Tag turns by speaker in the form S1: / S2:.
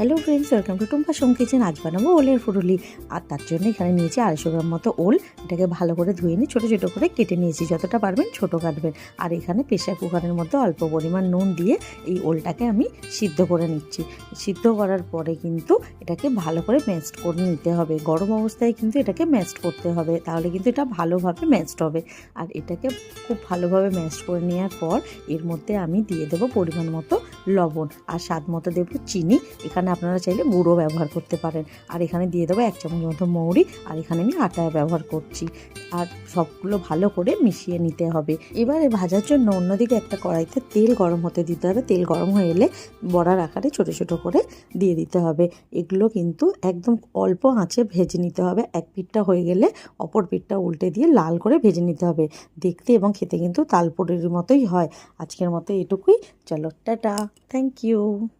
S1: Hello friends welcome to Tumpa Som kitchen আজ বানাবো ওলের ফুরুলি। আর তার জন্য এখানে নিয়েছি আড়াইশো গ্রাম মতো ওল। এটাকে ভালো করে ধুয়ে নিয়ে ছোটো ছোটো করে কেটে নিয়েছি। যতটা পারবেন ছোটো কাটবেন। আর এখানে প্রেশার কুকারের মধ্যে অল্প পরিমাণ নুন দিয়ে এই ওলটাকে আমি সিদ্ধ করে নিচ্ছি। সিদ্ধ করার পরে কিন্তু এটাকে ভালো করে ম্যাস্ট করে নিতে হবে। গরম অবস্থায় কিন্তু এটাকে ম্যাস্ট করতে হবে। তাহলে কিন্তু এটা ভালোভাবে ম্যাস্ট হবে। আর এটাকে খুব ভালোভাবে ম্যাস্ট করে নেওয়ার পর এর মধ্যে আমি দিয়ে দেবো পরিমাণ মতো লবণ আর স্বাদ মতো দেবো চিনি। এখানে আপনারা চাইলে গুঁড়ো ব্যবহার করতে পারেন। আর এখানে দিয়ে দেবো এক চামচ মতো মৌরি। আর এখানে আমি আটা ব্যবহার করছি। আর সবগুলো ভালো করে মিশিয়ে নিতে হবে। এবারে ভাজার জন্য অন্যদিকে একটা কড়াইতে তেল গরম হতে দিতে হবে। তেল গরম হয়ে এলে বড়ার আকারে ছোটো ছোটো করে দিয়ে দিতে হবে। এগুলো কিন্তু একদম অল্প আঁচে ভেজে নিতে হবে। এক পিঠটা হয়ে গেলে অপর পিঠটা উল্টে দিয়ে লাল করে ভেজে নিতে হবে। দেখতে এবং খেতে কিন্তু তালপুরির মতোই হয়। আজকের মতো এটুকুই। চলো, টাটা। Thank you.